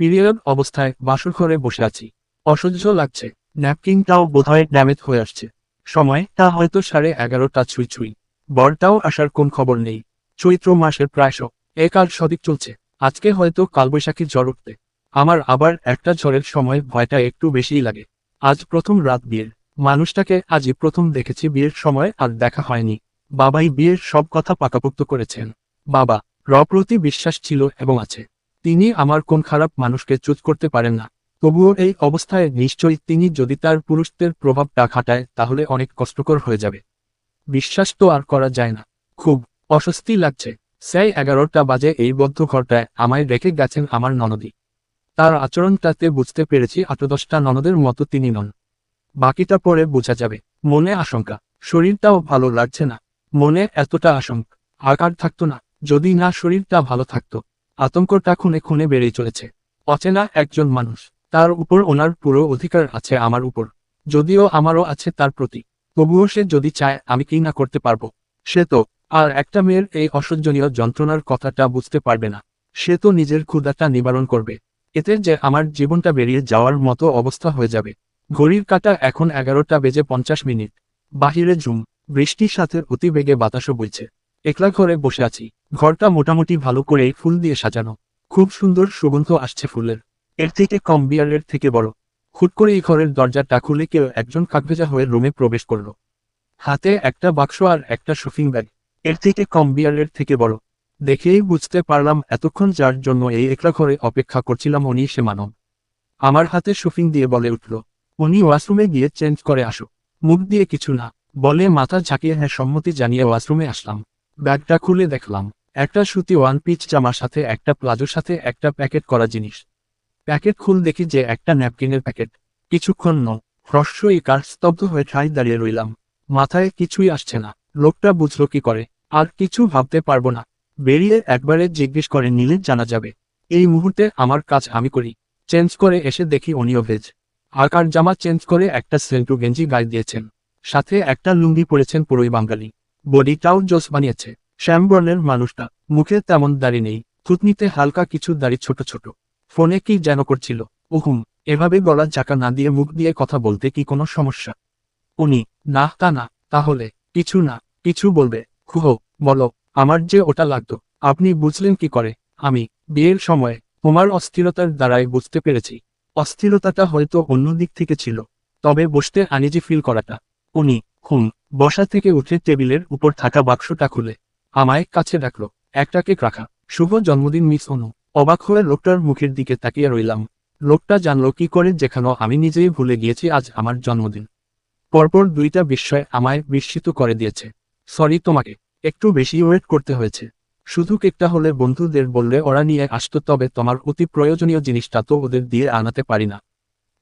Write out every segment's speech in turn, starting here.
Period অবস্থায় বাসর ঘরে বসে আছি। অসহ্য লাগছে। ন্যাপকিনটাও বোধহয় ড্যামেজ হয়ে আসছে। সময়টা হয়তো সাড়ে এগারোটা ছুঁই ছুঁই। বরটাও আসার কোন খবর নেই। চৈত্র মাসের প্রায় সব এ কাল সদিক চলছে। আজকে হয়তো কালবৈশাখীর ঝড় উঠতে আমার আবার একটা ঝড়ের সময় ভয়টা একটু বেশিই লাগে। আজ প্রথম রাত বিয়ের। মানুষটাকে আজই প্রথম দেখেছি বিয়ের সময় আর দেখা হয়নি। বাবাই বিয়ের সব কথা পাকাপোক্ত করেছেন। বাবা, রপ্রতি বিশ্বাস ছিল এবং আছে। তিনি আমার কোন খারাপ মানুষকে চুজ করতে পারেন না। তবুও এই অবস্থায় নিশ্চয়ই তিনি যদি তার পুরুষদের প্রভাবটা খাটায়, তাহলে অনেক কষ্টকর হয়ে যাবে। বিশ্বাস তো আর করা যায় না। খুব অস্বস্তি লাগছে। সেই এগারোটা বাজে এই বদ্ধ ঘরটায় আমায় রেখে গেছেন আমার ননদী। তার আচরণটাতে বুঝতে পেরেছি আট দশটা ননদের মতো তিনি নন। বাকিটা পরে বোঝা যাবে। মনে আশঙ্কা। শরীরটাও ভালো লাগছে না। মনে এতটা আশঙ্কা। আকার থাকতো না। যদি না শরীরটা ভালো থাকতো। আতঙ্কটা খুনে খুনে বেড়েই চলেছে। অচেনা একজন মানুষ। তার উপর ওনার পুরো অধিকার আছে আমার উপর। যদিও আমারও আছে তার প্রতি। তবুও সে যদি চায়, আমি কি না করতে পারব? সে তো। আর একটা মেয়ের এই অসহ্যনীয় যন্ত্রণার কথাটা বুঝতে পারবে না। সে তো নিজের ক্ষুদাটা নিবারণ করবে। এতে যে আমার জীবনটা বেরিয়ে যাওয়ার মতো অবস্থা হয়ে যাবে। ঘড়ির কাটা এখন এগারোটা বেজে পঞ্চাশ মিনিট। বাহিরে ঝুম। বৃষ্টির সাথে অতি বেগে বাতাসও বইছে। একলা ঘরে বসে আছি। ঘরটা মোটামুটি ভালো করে ফুল দিয়ে সাজানো। খুব সুন্দর সুগন্ধ আসছে ফুলের। এর থেকে কম বিয়ারের থেকে বড়। হুট করে এই ঘরের দরজাটা খুলে কেউ একজন কাকভেজা হয়ে রুমে প্রবেশ করল। হাতে একটা বাক্স আর একটা শপিং ব্যাগ। এর থেকে কম বিয়ারের থেকে বড়। দেখেই বুঝতে পারলাম এতক্ষণ যার জন্য এই একলা ঘরে অপেক্ষা করছিলাম উনি সে মানব। আমার হাতে শপিং দিয়ে বলে উঠল, উনি ওয়াশরুমে গিয়ে চেঞ্জ করে আসো। মুখ দিয়ে কিছু না। বলে মাথা ঝাঁকিয়ে হ্যাঁ সম্মতি জানিয়ে ওয়াশরুমে আসলাম। ব্যাগটা খুলে দেখলাম। একটা সুতি ওয়ান পিচ জামার সাথে, একটা প্লাজোর সাথে, একটা প্যাকেট করা জিনিস। প্যাকেট খুল দেখি যে একটা ন্যাপকিনের প্যাকেট। কিছুক্ষণ ন, হ্রস্বই কার স্তব্ধ হয়ে ঠাই দাঁড়িয়ে রইলাম। মাথায় কিছুই আসছে না। লোকটা বুঝলো কি করে? আর কিছু ভাবতে পারব না। বেরিয়ে একবারে জিজ্ঞেস করে, নিলে, জানা যাবে? এই মুহূর্তে আমার কাজ আমি করি। চেঞ্জ করে এসে দেখি উনিও ভেজ। আকার জামা চেঞ্জ করে একটা সেন্টু গেঞ্জি গায়ে দিয়েছেন। সাথে একটা লুঙ্গি পরেছেন পুরোই বাঙালি। বডিটাও জোস বানিয়েছে। শ্যামবর্ণের মানুষটা, মুখে তেমন দাড়ি নেই, থুতনিতে হালকা কিছু দাড়ি ছোট ছোট। ফোনে কি যেন করছিল। উহুম এভাবে গলা চাকা না দিয়ে মুখ দিয়ে কথা বলতে কি কোনো সমস্যা? উনি, না, তা না, তাহলে, কিছু না, কিছু বলবে। খুহ, বলো, আমার যে ওটা লাগতো। আপনি বুঝলেন কি করে? আমি, বিয়ের সময়ে, তোমার অস্থিরতার দ্বারাই বুঝতে পেরেছি। অস্থিরতাটা হয়তো অন্য দিক থেকে ছিল। তবে বসতে আনিজি ফিল করাটা। উনি, হুম, বসা থেকে উঠে টেবিলের উপর থাকা বাক্সটা খুলে। আমায় কাছে রাখল একটা কেক রাখা। শুভ জন্মদিন, মিস অনু। অবাক হয়ে লোকটার মুখের দিকে তাকিয়ে রইলাম। লোকটা জানলো কি করে যেখানে, আমি নিজেই ভুলে গিয়েছি আজ আমার জন্মদিন। পরপর দুইটা বিস্ময় আমায় বিস্মিত করে দিয়েছে। সরি তোমাকে, একটু বেশি ওয়েট করতে হয়েছে। শুধু কেকটা হলে বন্ধুদের বললে ওরা নিয়ে আসতো, তবে তোমার অতি প্রয়োজনীয় জিনিসটা তো ওদের দিয়ে আনাতে পারি না।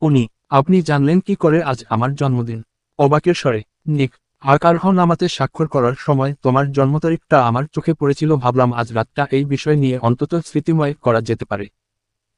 উনি, আপনি জানলেন কি করে আজ আমার জন্মদিন? অবাকের স্বরে, নিক। আকারহ নামাতে স্বাক্ষর করার সময় তোমার জন্ম তারিখটা আমার চোখে পড়েছিল, ভাবলাম আজ রাতটা এই বিষয় নিয়ে অন্তত স্মৃতিময় করা যেতে পারে।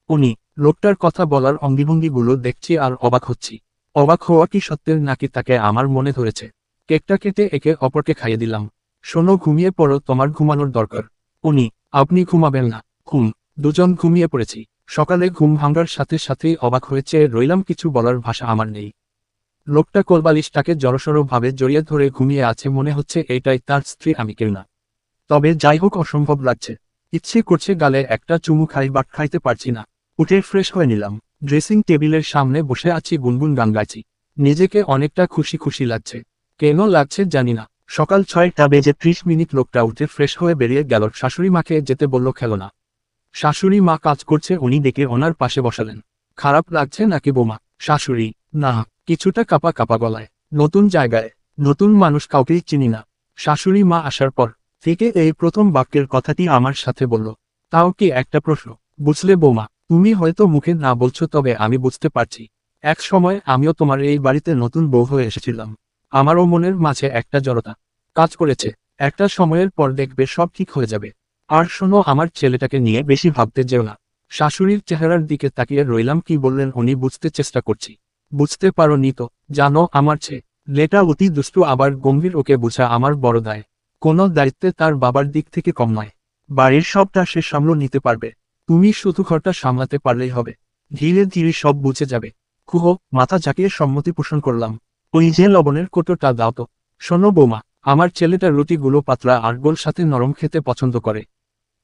উনি, লোকটার কথা বলার অঙ্গিভঙ্গিগুলো দেখছি আর অবাক হচ্ছি। অবাক হওয়া কি সত্যের নাকি তাকে আমার মনে ধরেছে। কেকটা কেটে একে অপরকে খাইয়ে দিলাম। শোনো, ঘুমিয়ে পড়ো, তোমার ঘুমানোর দরকার। উনি, আপনি ঘুমাবেন না। ঘুম দুজন ঘুমিয়ে পড়েছি। সকালে ঘুম ভাঙার সাথে সাথেই অবাক হয়েছে, রইলাম, কিছু বলার ভাষা আমার নেই। লোকটা কোলবালিশটাকে জড়সড় ভাবে জড়িয়ে ধরে ঘুমিয়ে আছে মনে হচ্ছে এটাই তার স্ত্রী আমি কেউ না। তবে যাই হোক অসম্ভব লাগছে। ইচ্ছে করছে গালে একটা চুমু খাই, বাট খাইতে পারছি না। উঠে ফ্রেশ হয়ে নিলাম। ড্রেসিং টেবিলের সামনে বসে আছি, গুনগুন গান গাইছি নিজেকে অনেকটা খুশি খুশি লাগছে। কেন লাগছে জানি না। সকাল ছয়টা বেজে ত্রিশ মিনিট লোকটা উঠে ফ্রেশ হয়ে বেরিয়ে গেল। শাশুড়ি মাকে যেতে বলল, খেলো না। শাশুড়ি মা কাজ করছে, উনি ডেকে ওনার পাশে বসালেন। খারাপ লাগছে নাকি বোমা? শাশুড়ি, না। কিছুটা কাপা কাপা গলায়। নতুন জায়গায়, নতুন মানুষ কাউকেই চিনি না। শাশুড়ি মা আসার পর থেকে এই প্রথম বাক্যের কথাটি আমার সাথে বলল। তাও কি একটা প্রশ্ন? বুঝলে বৌমা, তুমি হয়তো মুখে না বলছো তবে আমি বুঝতে পারছি। এক সময় আমিও তোমার এই বাড়িতে নতুন বউ হয়ে এসেছিলাম। আমারও মনের মাঝে একটা জড়তা কাজ করেছে। একটা সময়ের পর দেখবে সব ঠিক হয়ে যাবে। আর শোনো, আমার ছেলেটাকে নিয়ে বেশি ভাবতে যেও না। শাশুড়ির চেহারার দিকে তাকিয়ে রইলাম কি বললেন উনি বুঝতে চেষ্টা করছি। বুঝতে পারো নি তো, জানো আমার ছেলে লেটা অতি দুষ্টু আবার গম্ভীর ওকে বোঝা আমার বড় দায়। কোনো দায়িত্বে তার বাবার দিক থেকে কম নয়। বাড়ির সবটা সে সামলো নিতে পারবে। তুমি শুধু ঘরটা সামলাতে পারলেই হবে। ধীরে ধীরে সব বুঝে যাবে। কুহ, মাথা ঝাঁকিয়ে সম্মতি পোষণ করলাম। ওই যে লবণের কোটোটা দাও তো। শোনো বৌমা, আমার ছেলেটা রুটিগুলো পাতলা আর গোল সাথে নরম খেতে পছন্দ করে।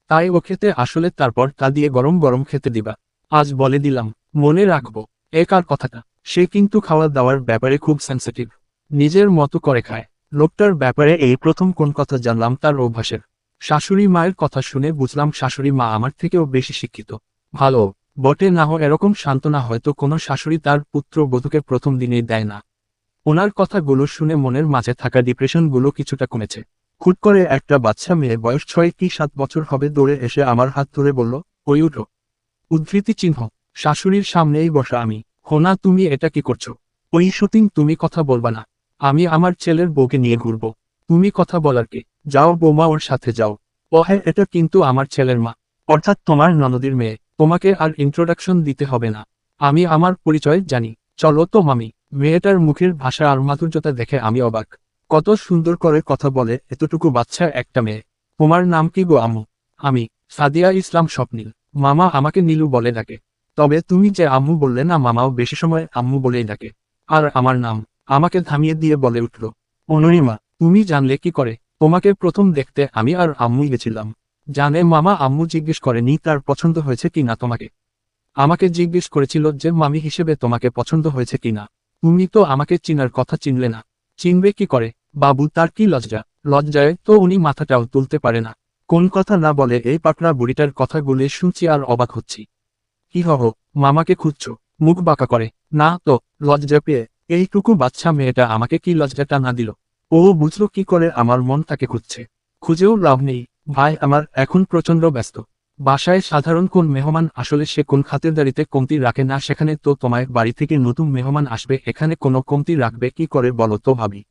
তাই ও খেতে আসলে তারপর তা দিয়ে গরম গরম খেতে দিবা। আজ বলে দিলাম, মনে রাখব, এ কার কথাটা? সে কিন্তু খাওয়া দাওয়ার ব্যাপারে খুব সেন্সিটিভ নিজের মতো করে খায়। লোকটার ব্যাপারে এই প্রথম কোন কথা জানলাম তার অভ্যাসের। শাশুড়ি মায়ের কথা শুনে বুঝলাম শাশুড়ি মা আমার থেকেও বেশি শিক্ষিত। ভালো, বটে না হোক এরকম সান্ত্বনা হয়তো কোনো শাশুড়ি তার পুত্র বধূকে প্রথম দিনেই দেয় না। ওনার কথাগুলো শুনে মনের মাঝে থাকা ডিপ্রেশনগুলো কিছুটা কমেছে। খুট করে একটা বাচ্চা মেয়ে বয়স ছয় কি সাত বছর হবে দৌড়ে এসে আমার হাত ধরে বলল, ওই উঠো। উদ্ধৃতি চিহ্ন, শাশুড়ির সামনেই বসা আমি। হোনা, তুমি এটা কি করছ? ওই শুটিং তুমি কথা বলবা না। আমি আমার ছেলের বউকে নিয়ে ঘুরব। তুমি কথা বলার কে? যাও বৌমা, ওর সাথে যাও। ও হ্যাঁ এটা কিন্তু আমার ছেলের মা। অর্থাৎ তোমার ননদীর মেয়ে। তোমাকে আর ইন্ট্রোডাকশন দিতে হবে না। আমি আমার পরিচয় জানি। চলো তো, মামি। মেয়েটার মুখের ভাষা আর মাধুর্যতা দেখে আমি অবাক। কত সুন্দর করে কথা বলে এতটুকু বাচ্চা একটা মেয়ে। তোমার নাম কি গো, আম্মু? আমি সাদিয়া ইসলাম স্বপ্নিল। মামা আমাকে নীলু বলে ডাকে। তবে তুমি যে আম্মু বললে না, মামাও বেশি সময় আম্মু বলেই ডাকে। আর আমার নাম আমাকে থামিয়ে দিয়ে বলে উঠল অনুরিমা তুমি জানলে কি করে? তোমাকে প্রথম দেখতে আমি আর আম্মুই গেছিলাম। জানে মামা আম্মু জিজ্ঞেস করেনি তার পছন্দ হয়েছে কি না তোমাকে? আমাকে জিজ্ঞেস করেছিল যে মামি হিসেবে তোমাকে পছন্দ হয়েছে কি না। তুমি তো আমাকে চিনার কথা চিনলে না। চিনবে কি করে? বাবু, তার কি লজ্জা? লজ্জায় তো উনি মাথাটাও তুলতে পারে না। কোন কথা না বলে এই পাকড়া বুড়িটার কথাগুলি শুনছি আর অবাক হচ্ছি। কি হহ মামাকে খুঁজছো, মুখ বাঁকা করে। না তো, লজ্জা পেয়ে। এইটুকু বাচ্চা মেয়েটা আমাকে কি লজ্জাটা না দিল? ও বুঝলো কি করে আমার মন তাকে খুঁজছে। খুঁজেও লাভ নেই। ভাই, আমার এখন প্রচণ্ড ব্যস্ত। বাসায় সাধারণ কোন মেহমান আসলে সে কোন খাতিরদারিতে কমতি রাখে না সেখানে তো তোমায় বাড়ি থেকে নতুন মেহমান আসবে, এখানে কোনো কমতি রাখবে কি করে বলো তো ভাবি।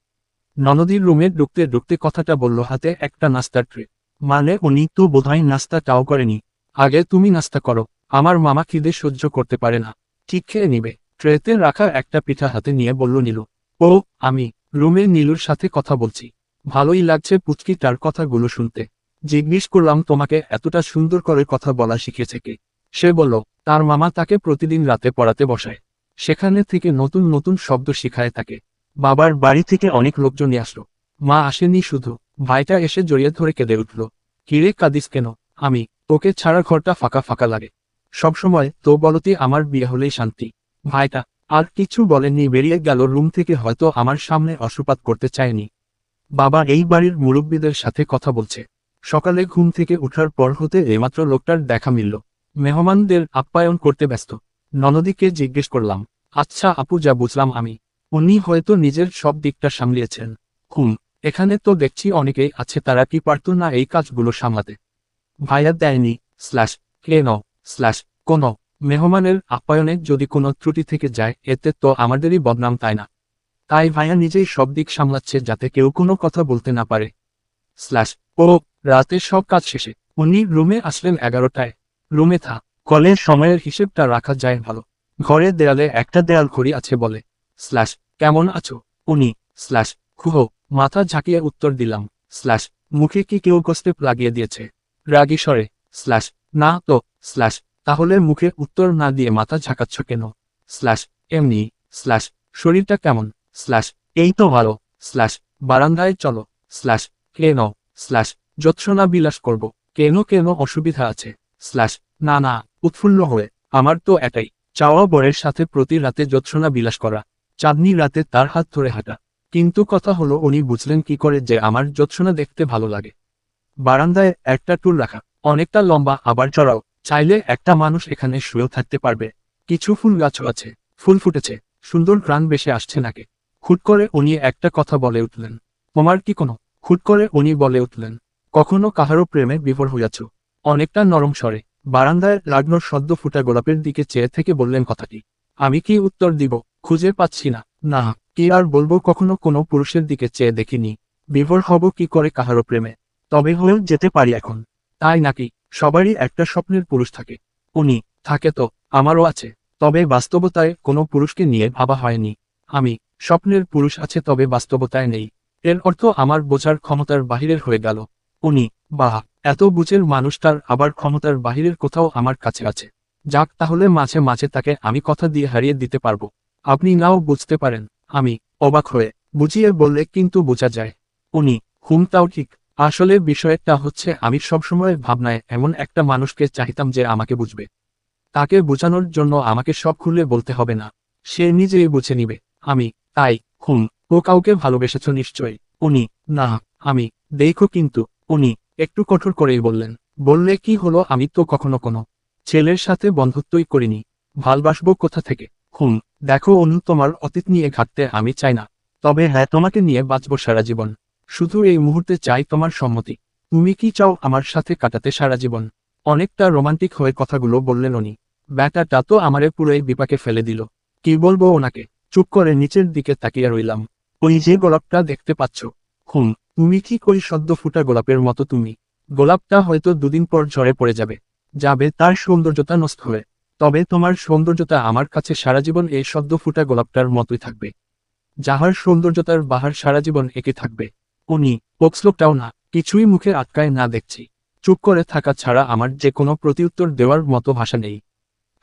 ননদীর রুমে ঢুকতে ঢুকতে কথাটা বলল হাতে একটা নাস্তার ট্রে। মানে উনি তো বোধহয় নাস্তা নাস্তাটাও করেনি। আগে তুমি নাস্তা করো। আমার মামা খিদে সহ্য করতে পারে না? ঠিক খেয়ে নিবে। ট্রেতে রাখা একটা পিঠা হাতে নিয়ে বলল নীলু, ও, আমি রুমে নীলুর সাথে কথা বলছি। ভালোই লাগছে পুচকি তার কথাগুলো শুনতে। জিজ্ঞেস করলাম, তোমাকে এতটা সুন্দর করে কথা বলা শিখেছে কে? সে বলল, তার মামা তাকে প্রতিদিন রাতে পড়াতে বসায়। সেখানে থেকে নতুন নতুন শব্দ শিখায় তাকে। বাবার বাড়ি থেকে অনেক লোকজনই আসলো। মা আসেনি শুধু। ভাইটা এসে জড়িয়ে ধরে কেঁদে উঠল কিরে কাদিস কেন? আমি তোকে ছাড়া ঘরটা ফাঁকা ফাঁকা লাগে। সবসময় তো বলতে আমার বিয়ে হলেই শান্তি। ভাইটা, আর কিছু বলেননি, বেরিয়ে গেল রুম থেকে, হয়তো আমার সামনে অসুপাত করতে চায়নি। বাবা এই বাড়ির মুরব্বীদের সাথে কথা বলছে। সকালে ঘুম থেকে উঠার পর হতে এইমাত্র লোকটার দেখা মিলল। মেহমানদের আপ্যায়ন করতে ব্যস্ত। ননদীকে জিজ্ঞেস করলাম আচ্ছা আপু, যা বুঝলাম আমি। উনি হয়তো নিজের সব দিকটা সামলিয়েছেন। হুম, এখানে তো দেখছি অনেকেই আছে, তারা কি পারত না এই কাজগুলো সামলাতে? ভাইয়া দেয়নি, স্ল্যাশ কেন স্ল্যাশ কোন মেহমানের আপ্যায়নে যদি কোনো ত্রুটি থেকে যায়, এতে তো আমাদেরই বদনাম, তাই না? তাই ভাইয়া নিজেই সব দিক সামলাচ্ছে যাতে কেউ কোনো কথা বলতে না পারে। স্ল্যাশ ও, রাতে সব কাজ শেষে। উনি রুমে আসলেন এগারোটায়। রুমে থা কলের সময়ের হিসেবটা রাখা যায় ভালো। ঘরের দেয়ালে একটা দেয়াল ঘড়ি আছে বলে। স্ল্যাশ কেমন আছো? উনি স্ল্যাশ খুহ, মাথা ঝাঁকিয়ে উত্তর দিলাম। স্ল্যাশ মুখে কি কেউ কস্টেপ লাগিয়ে দিয়েছে? রাগী স্বরে স্ল্যাশ না তো স্ল্যাশ তাহলে মুখে উত্তর না দিয়ে মাথা ঝাঁকাচ্ছ কেন? স্ল্যাশ এমনি স্ল্যাশ শরীরটা কেমন? স্ল্যাশ এই তো ভালো। স্ল্যাশ বারান্দায় চলো। স্ল্যাশ কেন? স্ল্যাশ যৎসনা বিলাস করব। কেন কেন অসুবিধা আছে? স্ল্যাশ না না, উৎফুল্ল হয়ে। আমার তো এটাই চাওয়া বরের সাথে প্রতি রাতে যৎসনা বিলাস করা। চাঁদনি রাতে তার হাত ধরে হাঁটা। কিন্তু কথা হলো, উনি বুঝলেন কি করে যে আমার যৎসনা দেখতে ভালো লাগে। বারান্দায় একটা টুল রাখা। অনেকটা লম্বা, আবার চড়াও। চাইলে একটা মানুষ এখানে শুয়েও থাকতে পারবে। কিছু ফুল গাছও আছে, ফুল ফুটেছে, সুন্দর প্রাণ বেশে আসছে নাকি? হুট করে উনি একটা কথা বলে উঠলেন। তোমার কি কোনো? হুট করে উনি বলে উঠলেন, কখনো কাহারও প্রেমে বিভোর হইয়াছ? অনেকটা নরম স্বরে, বারান্দায় লাগ্নোর সদ্য ফুটা গোলাপের দিকে চেয়ে থেকে বললেন কথাটি, আমি কি উত্তর দিব? খুঁজে পাচ্ছি না। না, কি আর বলব কখনো কোনো পুরুষের দিকে চেয়ে দেখিনি। বিভোর হব কি করে কাহারও প্রেমে? তবে হয়েও যেতে পারি এখন। তাই নাকি? সবারই একটা স্বপ্নের পুরুষ থাকে। উনি, থাকে তো, আমারও আছে, তবে বাস্তবতায় কোনো পুরুষকে নিয়ে ভাবা হয়নি। আমি, স্বপ্নের পুরুষ আছে তবে বাস্তবতায় নেই। এর অর্থ আমার বোঝার ক্ষমতার বাহিরের হয়ে গেল। উনি, বাহ, এত বুঝের মানুষটার আবার ক্ষমতার বাহিরের কোথাও আমার কাছে আছে। যাক তাহলে মাঝে মাঝে তাকে আমি কথা দিয়ে হারিয়ে দিতে পারব। আপনি নাও বুঝতে পারেন। আমি, অবাক হয়ে, বুঝিয়ে বললে কিন্তু বোঝা যায়। উনি হুমটাও ঠিক আসলে বিষয়টা হচ্ছে, আমি সবসময় ভাবনায় এমন একটা মানুষকে চাহিতাম যে আমাকে বুঝবে। তাকে বোঝানোর জন্য আমাকে সব খুলে বলতে হবে না। সে নিজেই বুঝে নিবে, আমি, তাই, হুম, ও কাউকে ভালোবেসেছ নিশ্চয়ই। উনি, না, আমি, দেখো কিন্তু, উনি, একটু কঠোর করেই বললেন। বললে কি হলো আমি তো কখনো কোনো ছেলের সাথে বন্ধুত্বই করিনি। ভালবাসবো কোথা থেকে? হুম, দেখো অনু তোমার অতীত নিয়ে ঘাটতে আমি চাই না। তবে হ্যাঁ তোমাকে নিয়ে বাঁচবো সারা জীবন। শুধু এই মুহূর্তে চাই তোমার সম্মতি। তুমি কি চাও আমার সাথে কাটাতে সারা জীবন? অনেকটা রোমান্টিক হয়ে কথাগুলো বললেন উনি ব্যাটাটা তো আমারে পুরোই বিপাকে ফেলে দিল। কি বলব ওনাকে? চুপ করে নিচের দিকে তাকিয়ে রইলাম। ওই যে গোলাপটা দেখতে পাচ্ছ। হুম, তুমি কি কই সদ্য ফুটা গোলাপের মতো তুমি। গোলাপটা হয়তো দুদিন পর ঝরে পড়ে যাবে। যাবে তার সৌন্দর্যতা নষ্ট হয়ে। তবে তোমার সৌন্দর্যতা আমার কাছে সারা জীবন এই সদ্য ফুটা গোলাপটার মতোই থাকবে। যাহার সৌন্দর্যতার বাহার সারা জীবন একে থাকবে। উনি পোক্সলোকটাও না, কিছুই মুখে আটকায় না দেখছি। চুপ করে থাকা ছাড়া আমার যে কোনো প্রতিউত্তর দেওয়ার মতো ভাষা নেই।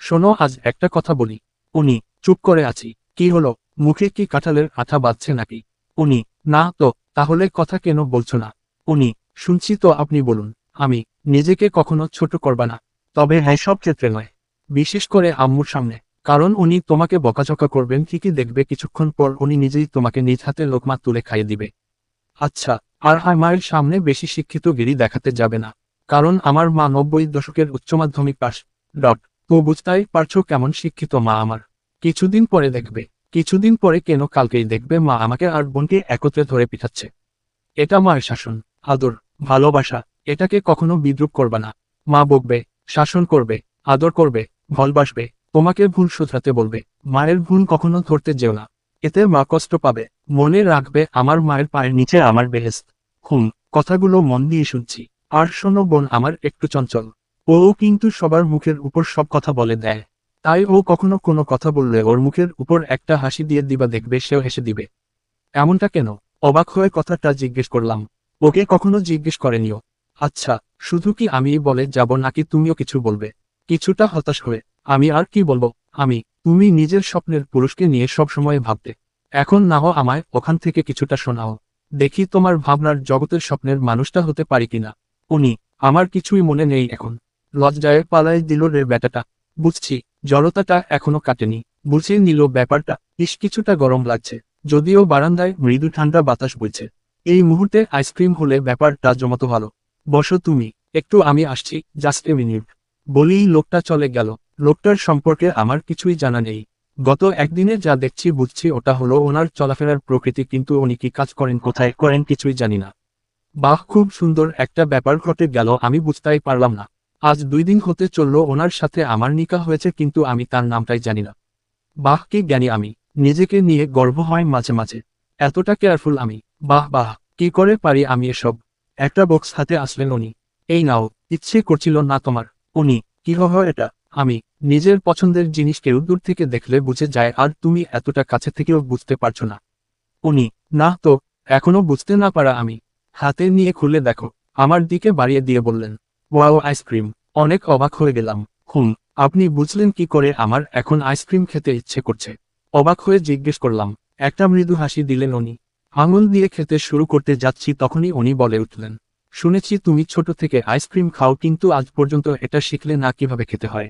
শোনো, আজ একটা কথা বলি। উনি, চুপ করে আছি, কি হলো? মুখে কি কাঁঠালের আঠা বাঁধছে নাকি? উনি, না তো, তাহলে কথা কেন বলছো না? উনি, শুনছি তো আপনি বলুন, আমি নিজেকে কখনো ছোট করবা না, তবে হ্যাঁ সব ক্ষেত্রে নয়। বিশেষ করে আম্মুর সামনে, কারণ উনি তোমাকে বকাঝকা করবেন, ঠিকই দেখবে কিছুক্ষণ পর উনি নিজেই তোমাকে নিজ হাতে লোকমা তুলে খাইয়ে দিবে। আচ্ছা আর মায়ের সামনে বেশি শিক্ষিত গিরি দেখাতে যাবে না। কারণ আমার মা নব্বই দশকের উচ্চ মাধ্যমিক পাস ডট, তো বুঝতেই পারছ কেমন শিক্ষিত মা আমার। কিছুদিন পরে দেখবে, কিছুদিন পরে কেন কালকেই দেখবে মা আমাকে আর বোনকে একত্রে ধরে পিঠাচ্ছে এটা মায়ের শাসন, আদর, ভালোবাসা, এটাকে কখনো বিদ্রুপ করবে না। মা বকবে, শাসন করবে, আদর করবে ভালবাসবে তোমাকে ভুল শুধরাতে বলবে। মায়ের ভুল কখনো ধরতে যেও না। এতে মা কষ্ট পাবে। মনে রাখবে, আমার মায়ের পায়ের নিচে আমার বেহেস্ত হুম, কথাগুলো মন দিয়ে শুনছি। আর শোনো বোন, আমার একটু চঞ্চল। ও কিন্তু সবার মুখের উপর সব কথা বলে দেয়। তাই ও কখনো কোনো কথা বললে ওর মুখের উপর একটা হাসি দিয়ে দিবা দেখবে, সেও হেসে দিবে। এমনটা কেন? অবাক হয়ে কথাটা জিজ্ঞেস করলাম। ওকে কখনো জিজ্ঞেস করেনিও। আচ্ছা শুধু কি আমি বলে যাব নাকি তুমিও কিছু বলবে? কিছুটা হতাশ হয়ে, আমি আর কি বলব? আমি তুমি নিজের স্বপ্নের পুরুষকে নিয়ে সব সময় ভাবতে। এখন না হো আমায়, ওখান থেকে কিছুটা শোনাও। দেখি তোমার ভাবনার জগতের স্বপ্নের মানুষটা হতে পারি কিনা। উনি, আমার কিছুই মনে নেই এখন। লজ্জায় পালায় দিল রে ব্যাটাটা। বুঝছি, জড়তাটা এখনও কাটেনি। বুঝে নিল ব্যাপারটা ইস কিছুটা গরম লাগছে। যদিও বারান্দায় মৃদু ঠান্ডা বাতাস বইছে। এই মুহূর্তে আইসক্রিম হলে ব্যাপারটা জমাতো ভালো বসো তুমি, একটু আমি আসছি, জাস্ট এ মিনিট। বলেই লোকটা চলে গেল। লোকটার সম্পর্কে আমার কিছুই জানা নেই। গত একদিনে যা দেখছি, বুঝছি, ওটা হলো ওনার চলাফেরার প্রকৃতি, কিন্তু উনি কি কাজ করেন, কোথায় করেন কিছুই জানি না। বাহ, খুব সুন্দর একটা ব্যাপার ঘটে গেল, আমি বুঝতেই পারলাম না। আজ দুই দিন হতে চলল, ওনার সাথে আমার নিকা হয়েছে, কিন্তু আমি তার নামটাই জানি না। বাহ, কি জ্ঞানী আমি। নিজেকে নিয়ে গর্ব হয় মাঝে মাঝে। এতটা কেয়ারফুল আমি। বাহ বাহ, কি করে পারি আমি এসব? একটা বক্স হাতে আসলেন উনি। এই নাও, ইচ্ছে করছিল না তোমার। উনি, কি হয় এটা? আমি নিজের পছন্দের জিনিস কেউ দূর থেকে দেখলে বুঝে যায়, আর তুমি এতটা কাছে থেকেও বুঝতে পারছ না। উনি, না তো, এখনও বুঝতে না পারা আমি। হাতে নিয়ে খুলে দেখো, আমার দিকে বাড়িয়ে দিয়ে বললেন, ওয়াও, আইসক্রিম। অনেক অবাক হয়ে গেলাম। হুম, আপনি বুঝলেন কি করে আমার এখন আইসক্রিম খেতে ইচ্ছে করছে? অবাক হয়ে জিজ্ঞেস করলাম, একটা মৃদু হাসি দিলেন উনি। আঙুল দিয়ে খেতে শুরু করতে যাচ্ছি তখনই উনি বলে উঠলেন, শুনেছি তুমি ছোট থেকে আইসক্রিম খাও, কিন্তু আজ পর্যন্ত এটা শিখলে না কীভাবে খেতে হয়?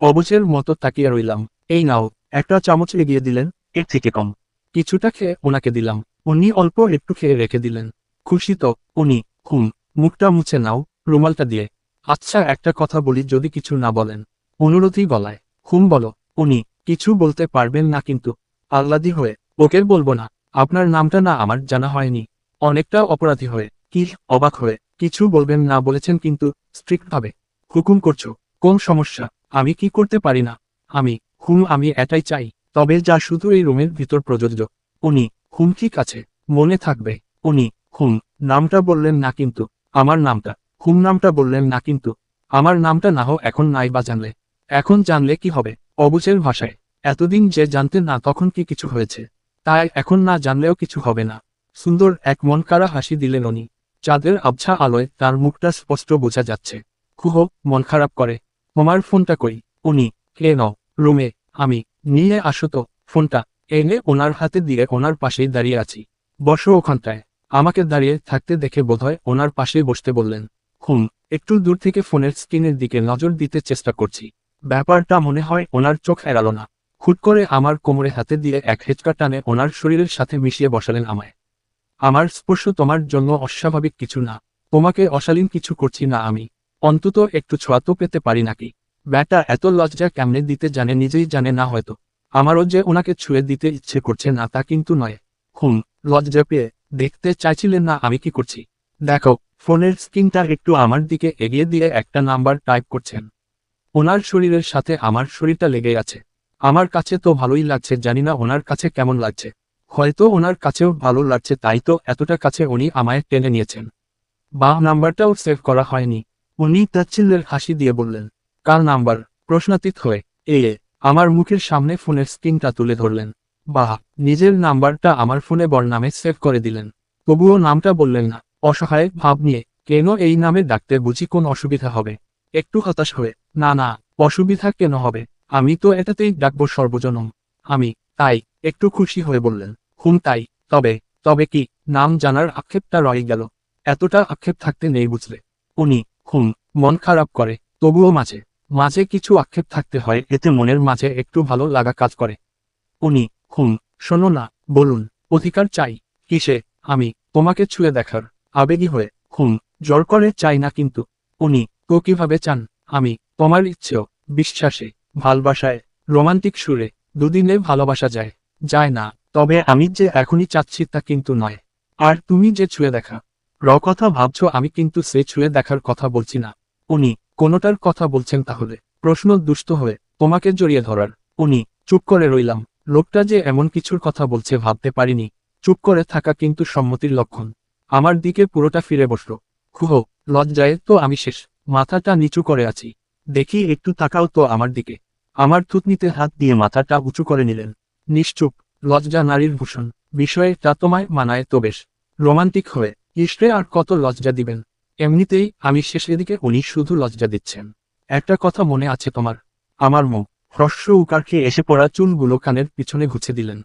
অবুজের মতো তাকিয়ে রইলাম। এই নাও, একটা চামচ এগিয়ে দিলেন, এর থেকে কম। কিছুটা খেয়ে ওনাকে দিলাম। উনি অল্প একটু খেয়ে রেখে দিলেন। খুশি তো, উনি, হুম, মুখটা মুছে নাও, রুমালটা দিয়ে। আচ্ছা একটা কথা বলি যদি কিছু না বলেন। অনুরোধই গলায়, হুম, বলো। উনি, কিছু বলতে পারবেন না কিন্তু, আহ্লাদি হয়ে, ওকে বলব না, আপনার নামটা না আমার জানা হয়নি। অনেকটা অপরাধী হয়ে, কি অবাক হয়ে, কিছু বলবেন না বলেছেন কিন্তু স্ট্রিক্টভাবে হুকুম করছ, কোন সমস্যা? আমি কি করতে পারি না? আমি, হুম, আমি এটাই চাই। তবে যা শুধু এই রুমের ভিতর প্রযোজ্য। উনি, হুম, ঠিক আছে, মনে থাকবে। উনি, হুম, নামটা বললেন না কিন্তু। আমার নামটা, হুম, নামটা বললেন না কিন্তু। আমার নামটা না হোক এখন নাই বা জানলে। এখন জানলে কি হবে? অবুচের ভাষায়। এতদিন যে জানতেন না, তখন কি কিছু হয়েছে? তাই এখন না জানলেও কিছু হবে না। সুন্দর এক মন কারা হাসি দিলেন উনি। চাঁদের আবছা আলোয় তার মুখটা স্পষ্ট বোঝা যাচ্ছে। কুহ মন খারাপ করে। তোমার ফোনটা কই? উনি, কে ন, রুমে, আমি, নিয়ে আসো তো, ফোনটা, এনে ওনার হাতে দিয়ে ওনার পাশেই দাঁড়িয়ে আছি। বসো ওখানটায়। আমাকে দাঁড়িয়ে থাকতে দেখে বোধহয় ওনার পাশেই বসতে বললেন, হুম, একটু দূর থেকে ফোনের স্ক্রিনের দিকে নজর দিতে চেষ্টা করছি। ব্যাপারটা মনে হয় ওনার চোখ এড়ালো না। হুট করে আমার কোমরে হাতে দিয়ে এক হেঁচকা টানে ওনার শরীরের সাথে মিশিয়ে বসালেন আমায়। আমার স্পর্শ তোমার জন্য অস্বাভাবিক কিছু না। তোমাকে অশালীন কিছু করছি না আমি। অন্তত একটু ছোঁয়া তো পেতে পারি নাকি? ব্যাটা, এত লজ্জা কেমনে দিতে জানে, নিজেই জানে না হয়তো। আমারও যে ওনাকে ছুঁয়ে দিতে ইচ্ছে করছে না, তা কিন্তু নয়। হুম, লজ্জা পেয়ে দেখতে চাইছিলেন না আমি কি করছি? দেখো, ফোনের স্ক্রিনটা একটু আমার দিকে এগিয়ে দিয়ে একটা নাম্বার টাইপ করছেন। ওনার শরীরের সাথে আমার শরীরটা লেগে আছে। আমার কাছে তো ভালোই লাগছে, জানি না ওনার কাছে কেমন লাগছে। হয়তো ওনার কাছেও ভালো লাগছে, তাই তো এতটা কাছে উনি আমায় টেনে নিয়েছেন। বা নাম্বারটাও সেভ করা হয়নি। উনি তাচ্ছিল্যের হাসি দিয়ে বললেন, কার নাম্বার? প্রশ্নাতীত হয়ে, এ আমার মুখের সামনে ফোনের স্ক্রিনটা তুলে ধরলেন। বাহ, নিজের নাম্বারটা আমার ফোনে বর নামে সেভ করে দিলেন। তবুও নামটা বললেন না। অসহায় ভাব নিয়ে, কেন এই নামে ডাকতে বুঝি কোন অসুবিধা হবে? একটু হতাশ হয়ে, না না, অসুবিধা কেন হবে? আমি তো এটাতেই ডাকবো সর্বজনম। আমি, তাই। একটু খুশি হয়ে বললেন, হুম, তাই। তবে তবে কি? নাম জানার আক্ষেপটা রয়ে গেল। এতটা আক্ষেপ থাকতে নেই বুঝলে। উনি হুম মন খারাপ করে, তবুও মাঝে মাঝে কিছু আক্ষেপ থাকতে হয়, এতে মনের মাঝে একটু ভালো লাগা কাজ করে। উনি, খুন, শোনো না, বলুন, অধিকার চাই, কিসে, আমি, তোমাকে ছুঁয়ে দেখার, আবেগী হয়ে, খুন, জোর করে চাই না কিন্তু। উনি, তো কীভাবে চান, আমি, তোমার ইচ্ছেও, বিশ্বাসে, ভালবাসায়, রোমান্টিক সুরে, দুদিনে ভালোবাসা যায় যায় না, তবে আমি যে এখনই চাচ্ছি তা কিন্তু নয়। আর তুমি যে ছুঁয়ে দেখা র কথা ভাবছ, আমি কিন্তু সে ছুঁয়ে দেখার কথা বলছি না। উনি, কোনোটার কথা বলছেন তাহলে? প্রশ্ন দুষ্ট হয়ে, তোমাকে জড়িয়ে ধরার। উনি, চুপ করে রইলাম। লোকটা যে এমন কিছুর কথা বলছে ভাবতে পারিনি। চুপ করে থাকা কিন্তু সম্মতির লক্ষণ। আমার দিকে পুরোটা ফিরে বসল। খুহ, লজ্জায় তো আমি শেষ। মাথাটা নিচু করে আছি। দেখি একটু তাকাও তো আমার দিকে। আমার থুতনিতে হাত দিয়ে মাথাটা উঁচু করে নিলেন। নিশ্চুপ, লজ্জা নারীর ভূষণ। বিষয়টা তোমায় মানায় তো বেশ। রোমান্টিক হয়ে ইষ্টে আর কত লজ্জা দিবেন? এমনিতেই আমি শেষের দিকে উনি শুধু লজ্জা দিচ্ছেন। একটা কথা মনে আছে তোমার। আমার মুখ হ্রস্ব উকারকে এসে পড়া চুলগুলো কানের পিছনে ঘুছে দিলেন।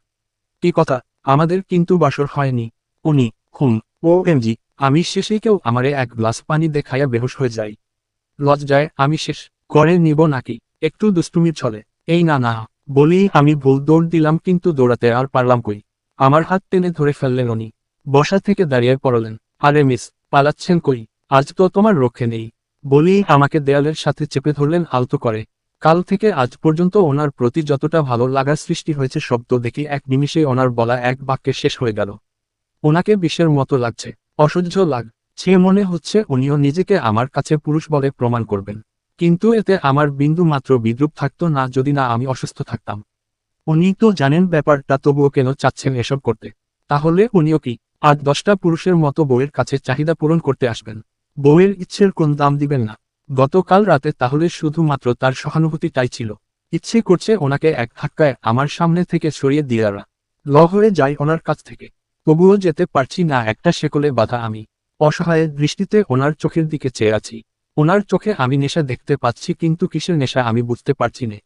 কি কথা? আমাদের কিন্তু বাসর হয়নি। উনি, হুম, ও এমজি আমি শেষে কেউ আমারে এক গ্লাস পানি দেখাইয়া বেহুশ হয়ে যাই। লজ্জায় আমি শেষ। করে নিব নাকি? একটু দুষ্টুমির ছলে এই না না বলি আমি ভুল দৌড় দিলাম কিন্তু দৌড়াতে আর পারলাম কই? আমার হাত টেনে ধরে ফেললেন উনি। বসা থেকে দাঁড়িয়ে পড়লেন। আরে মিস, পালাচ্ছেন কই? আজ তো তোমার রক্ষে নেই। বলি, আমাকে দেয়ালের সাথে চেপে ধরলেন আলতো করে। কাল থেকে আজ পর্যন্ত ওনার প্রতি যতটা ভালো লাগার সৃষ্টি হয়েছে শব্দ দেখে এক নিমিষে ওনার বলা এক বাক্যে শেষ হয়ে গেল। ওনাকে বিষের মতো লাগছে, অসহ্য লাগ, সে মনে হচ্ছে উনিও নিজেকে আমার কাছে পুরুষ বলে প্রমাণ করবেন। কিন্তু এতে আমার বিন্দু মাত্র বিদ্রুপ থাকতো না যদি না আমি অসুস্থ থাকতাম। উনি তো জানেন ব্যাপারটা, তবুও কেন চাচ্ছেন এসব করতে। তাহলে উনিও কি আজ দশটা পুরুষের মতো বউয়ের কাছে চাহিদা পূরণ করতে আসবেন। বউয়ের ইচ্ছের কোন দাম দিবেন না। গতকাল রাতে তাহলে শুধুমাত্র তার সহানুভূতিটাই ছিল। ইচ্ছে করছে ওনাকে এক ধাক্কায় আমার সামনে থেকে সরিয়ে দিয়ারা ল হয়ে যাই ওনার কাছ থেকে। তবুও যেতে পারছি না একটা শেকলে বাধা আমি। অসহায়ের দৃষ্টিতে ওনার চোখের দিকে চেয়ে আছি। ওনার চোখে আমি নেশা দেখতে পাচ্ছি কিন্তু কিসের নেশা আমি বুঝতে পারছি না।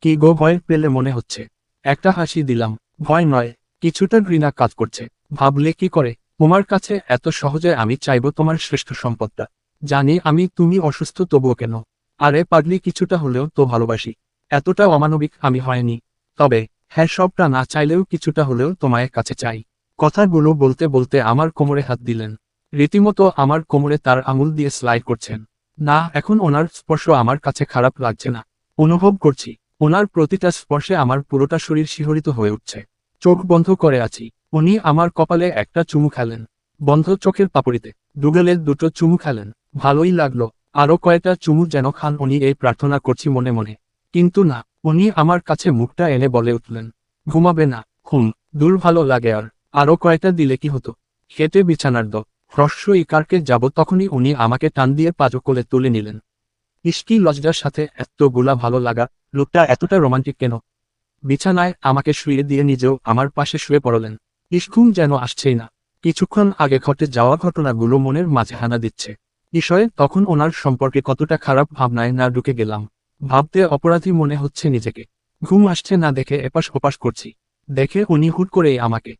কি গো ভয় পেলে মনে হচ্ছে। একটা হাসি দিলাম। ভয় নয়, কিছুটা ঘৃণা কাজ করছে। ভাবলে কি করে? তোমার কাছে এত সহজে আমি চাইব তোমার শ্রেষ্ঠ সম্পদটা। জানি আমি তুমি অসুস্থ, তবুও কেন? আরে পারলি কিছুটা হলেও তো ভালোবাসি। এতটা অমানবিক আমি হয়নি। তবে হ্যাঁ সবটা না চাইলেও কিছুটা হলেও তোমায় কাছে চাই। কথাগুলো বলতে বলতে আমার কোমরে হাত দিলেন। রীতিমতো আমার কোমরে তার আঙুল দিয়ে স্লাইড করছেন। না, এখন ওনার স্পর্শ আমার কাছে খারাপ লাগছে না। অনুভব করছি, ওনার প্রতিটা স্পর্শে আমার পুরোটা শরীর শিহরিত হয়ে উঠছে। চোখ বন্ধ করে আছি। উনি আমার কপালে একটা চুমু খেলেন। বন্ধ চোখের পাপড়িতে। দুগেলে দুটো চুমু খেলেন। ভালোই লাগল। আরও কয়েকটা চুমু যেন খান উনি এই প্রার্থনা করছি মনে মনে। কিন্তু না, উনি আমার কাছে মুখটা এনে বলে উঠলেন, ঘুমাবে না হুম দূর ভালো লাগে আর। আরও কয়েকটা দিলে কি হতো? হেঁটে বিছানার দ হ্রস্ব ইকারকে যাব তখনই উনি আমাকে টান দিয়ে পাজো তুলে নিলেন। ইস্কি লজ্জার সাথে এতগুলা ভালো লাগা, লোকটা এতটা রোমান্টিক কেন? বিছানায় আমাকে শুয়ে দিয়ে নিজেও আমার পাশে শুয়ে পড়লেন। ইস্কুম যেন আসছেই না। কিছুক্ষণ আগে ঘটে যাওয়া ঘটনাগুলো মনের মাঝে হানা দিচ্ছে। বিষয়ে তখন ওনার সম্পর্কে কতটা খারাপ ভাবনায় না ঢুকে গেলাম। ভাবতে অপরাধী মনে হচ্ছে নিজেকে। ঘুম আসছে না দেখে এপাশ ওপাশ করছি। দেখে উনি হুট করেই আমাকে